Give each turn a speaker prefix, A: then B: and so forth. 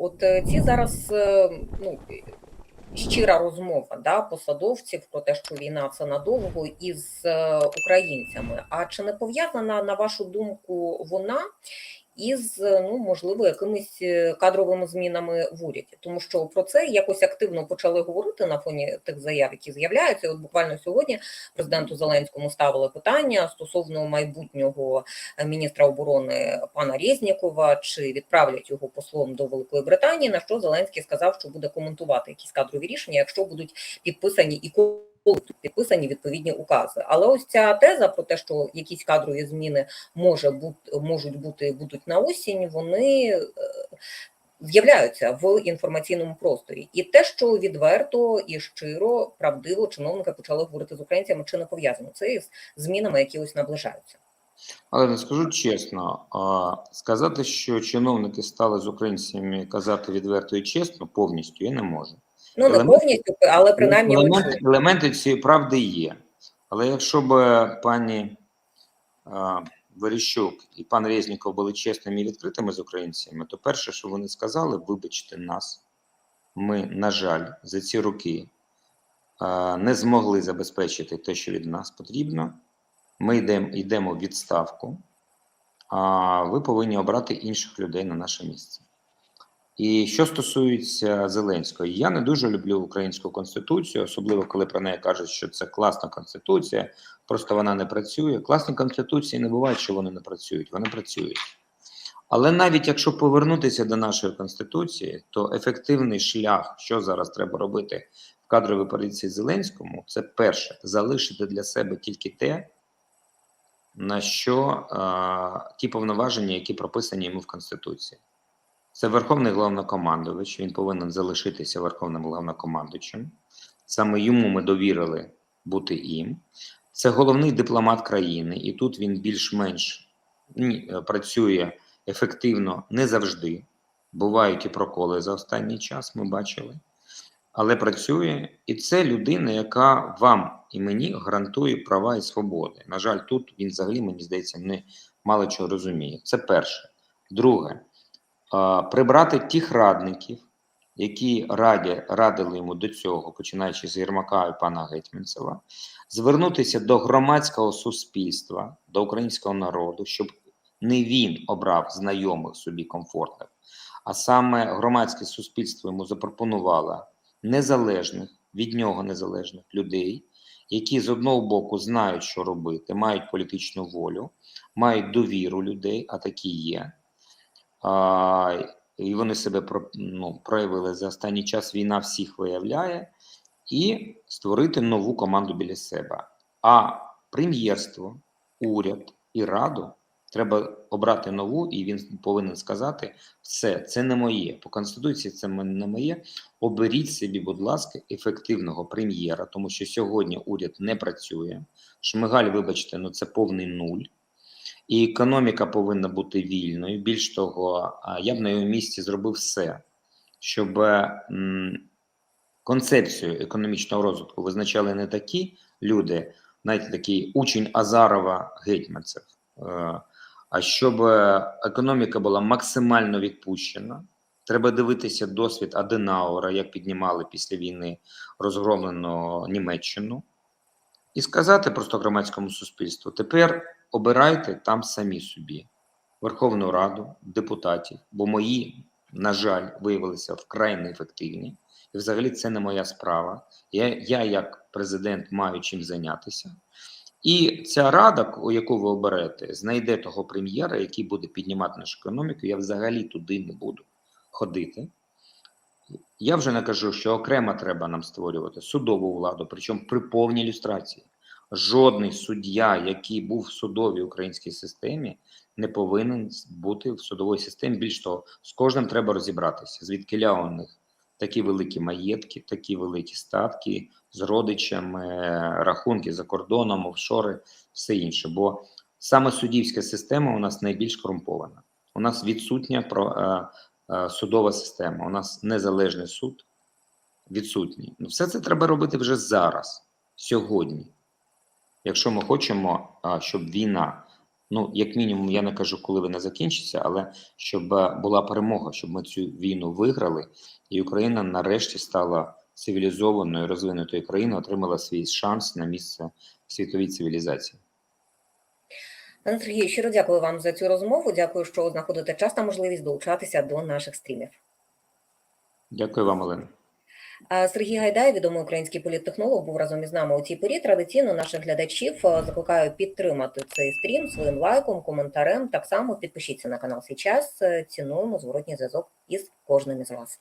A: от е, ці зараз е, ну, щира розмова да, посадовців про те, що війна це надовго із е, українцями. А чи не пов'язана, на вашу думку, вона із ну можливо якимись е, кадровими змінами в уряді? Тому що про це якось активно почали говорити на фоні тих заяв, які з'являються. І От буквально сьогодні президенту Зеленському ставили питання стосовно майбутнього е, міністра оборони пана Резнікова, чи відправлять його послом до Великої Британії. На що Зеленський сказав, що буде коментувати якісь кадрові рішення, якщо будуть підписані і підписані відповідні укази. Але ось ця теза про те, що якісь кадрові зміни може бути можуть бути будуть на осінь, вони е, з'являються в інформаційному просторі, і те, що відверто і щиро, правдиво чиновники почали говорити з українцями, чи не пов'язано це із змінами, які ось наближаються.
B: Але не скажу чесно, сказати, що чиновники стали з українцями казати відверто і чесно, повністю я не можу.
A: Ну не повністю, але принаймні
B: елементи, елементи цієї правди є. Але якщо б е, пані а, Верещук і пан Резніков були чесними і відкритими з українцями, то перше, що вони сказали, вибачте нас, ми, на жаль, за ці роки а, не змогли забезпечити те, що від нас потрібно. Ми йдемо, йдемо в відставку, а ви повинні обрати інших людей на наше місце. І що стосується Зеленського, я не дуже люблю українську конституцію, особливо коли про неї кажуть, що це класна конституція, просто вона не працює. Класні конституції не бувають, що вони не працюють, вони працюють. Але навіть якщо повернутися до нашої конституції, то ефективний шлях, що зараз треба робити в кадровій поліції Зеленському, це перше залишити для себе тільки те, на що е, ті повноваження, які прописані йому в конституції. Це Верховний головнокомандувач. Він повинен залишитися Верховним головнокомандувачем. Саме йому ми довірили бути їм. Це головний дипломат країни, і тут він більш-менш працює ефективно не завжди. Бувають і проколи за останній час, ми бачили. Але працює, і це людина, яка вам і мені гарантує права і свободи. На жаль, тут він взагалі, мені здається, не мало чого розуміє. Це перше. Друге, прибрати тих радників, які раді, радили йому до цього, починаючи з Єрмака і пана Гетьманцева, звернутися до громадського суспільства, до українського народу, щоб не він обрав знайомих собі комфортних, а саме громадське суспільство йому запропонувало незалежних від нього незалежних людей, які з одного боку знають, що робити, мають політичну волю, мають довіру людей, а такі є. А, і вони себе про- ну, проявили за останній час. Війна всіх виявляє, і створити нову команду біля себе. А прем'єрство, уряд і раду треба обрати нову, і він повинен сказати: все, це не моє. По конституції це не моє. Оберіть собі, будь ласка, ефективного прем'єра, тому що сьогодні уряд не працює. Шмигаль, вибачте, ну це повний нуль. І економіка повинна бути вільною. Більш того, я б на його місці зробив все, щоб концепцію економічного розвитку визначали не такі люди, знаєте, такий учень Азарова Гетьманцев, е, а щоб е, економіка була максимально відпущена. Треба дивитися досвід Аденаура, як піднімали після війни розгромлену Німеччину, і сказати просто громадському суспільству: тепер обирайте там самі собі Верховну Раду, депутатів, бо мої, на жаль, виявилися вкрай неефективні. І взагалі це не моя справа. Я, я як президент маю чим зайнятися. І ця рада, яку ви оберете, знайде того прем'єра, який буде піднімати нашу економіку. Я взагалі туди не буду ходити. Я вже не кажу, що окремо треба нам створювати судову владу, причому при повній ілюстрації. Жодний суддя, який був в судовій українській системі, не повинен бути в судовій системі. Більш того, з кожним треба розібратися, звідки у них такі великі маєтки, такі великі статки з родичами, рахунки за кордоном, офшори, все інше. Бо саме суддівська система у нас найбільш корумпована. У нас відсутня про, е, е, судова система, у нас незалежний суд відсутній. Ну, все це треба робити вже зараз, сьогодні. Якщо ми хочемо, щоб війна Ну, як мінімум, я не кажу, коли вона закінчиться, але щоб е, була перемога, щоб ми цю війну виграли, і Україна нарешті стала цивілізованою, розвинутою країною, отримала свій шанс на місце в світовій цивілізації.
A: Пане Сергію, щиро дякую вам за цю розмову. Дякую, що знаходите час та можливість долучатися до наших стрімів.
B: Дякую вам, Олена.
A: Сергій Гайдай, відомий український політтехнолог, був разом із нами у цій порі. Традиційно наших глядачів е, закликаю підтримати цей стрім своїм лайком, коментарем. Так само підпишіться на канал Сейчас. Цінуємо зворотній зв'язок із кожним із вас.